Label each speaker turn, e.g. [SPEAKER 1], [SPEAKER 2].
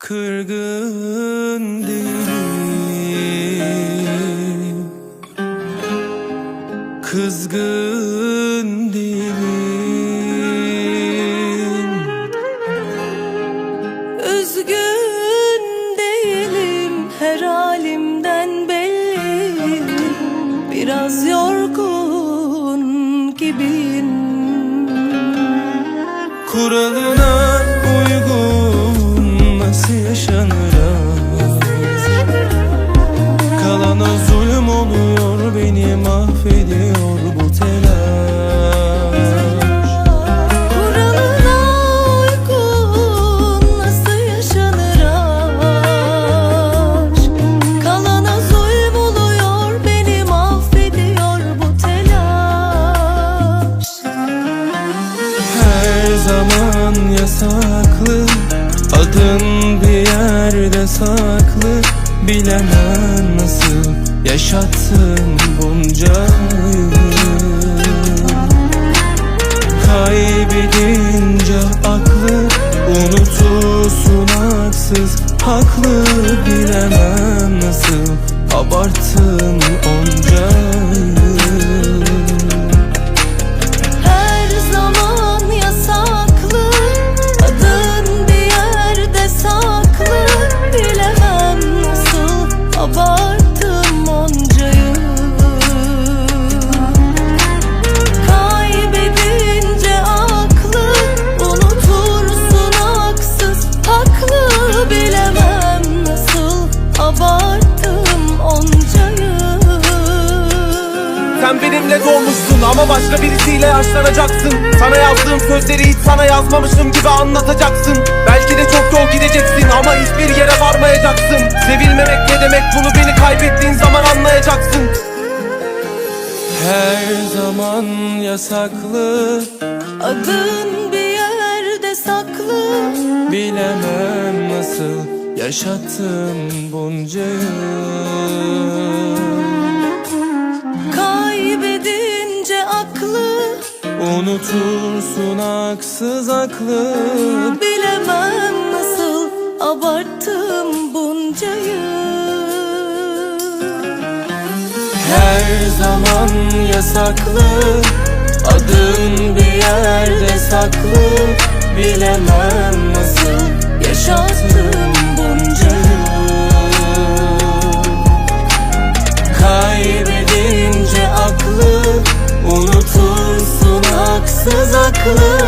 [SPEAKER 1] Kırgın değilim Kızgın değilim
[SPEAKER 2] Üzgün değilim her halimden belli. Biraz yorgun gibiyim.
[SPEAKER 1] Kuralına mahvediyor bu telaş.
[SPEAKER 2] Kuralına uygun nasıl yaşanır aşk? Kalana zulm oluyor beni mahvediyor bu telaş.
[SPEAKER 1] Her zaman yasaklı Adın bir yerde saklı Bilemem yaşattın bunca Kaybedince aklı Unutursun haksız. Haklı bilemem nasıl. Abarttın onca
[SPEAKER 3] benimle doğmuşsun ama başka birisiyle yaşlanacaksın. Sana yazdığım sözleri hiç sana yazmamışım gibi anlatacaksın. Belki de çok yol gideceksin ama hiçbir yere varmayacaksın. Sevilmemek ne demek bunu beni kaybettiğin zaman anlayacaksın.
[SPEAKER 1] Her zaman yasaklı.
[SPEAKER 2] Adın bir yerde saklı.
[SPEAKER 1] Bilemem nasıl yaşattım bunca yıl Unutursun haksız aklı
[SPEAKER 2] Bilemem nasıl abarttım bunca yıl
[SPEAKER 1] Her zaman yasaklı Adın bir yerde saklı. Bilemem nasıl yaşattım Kaybedince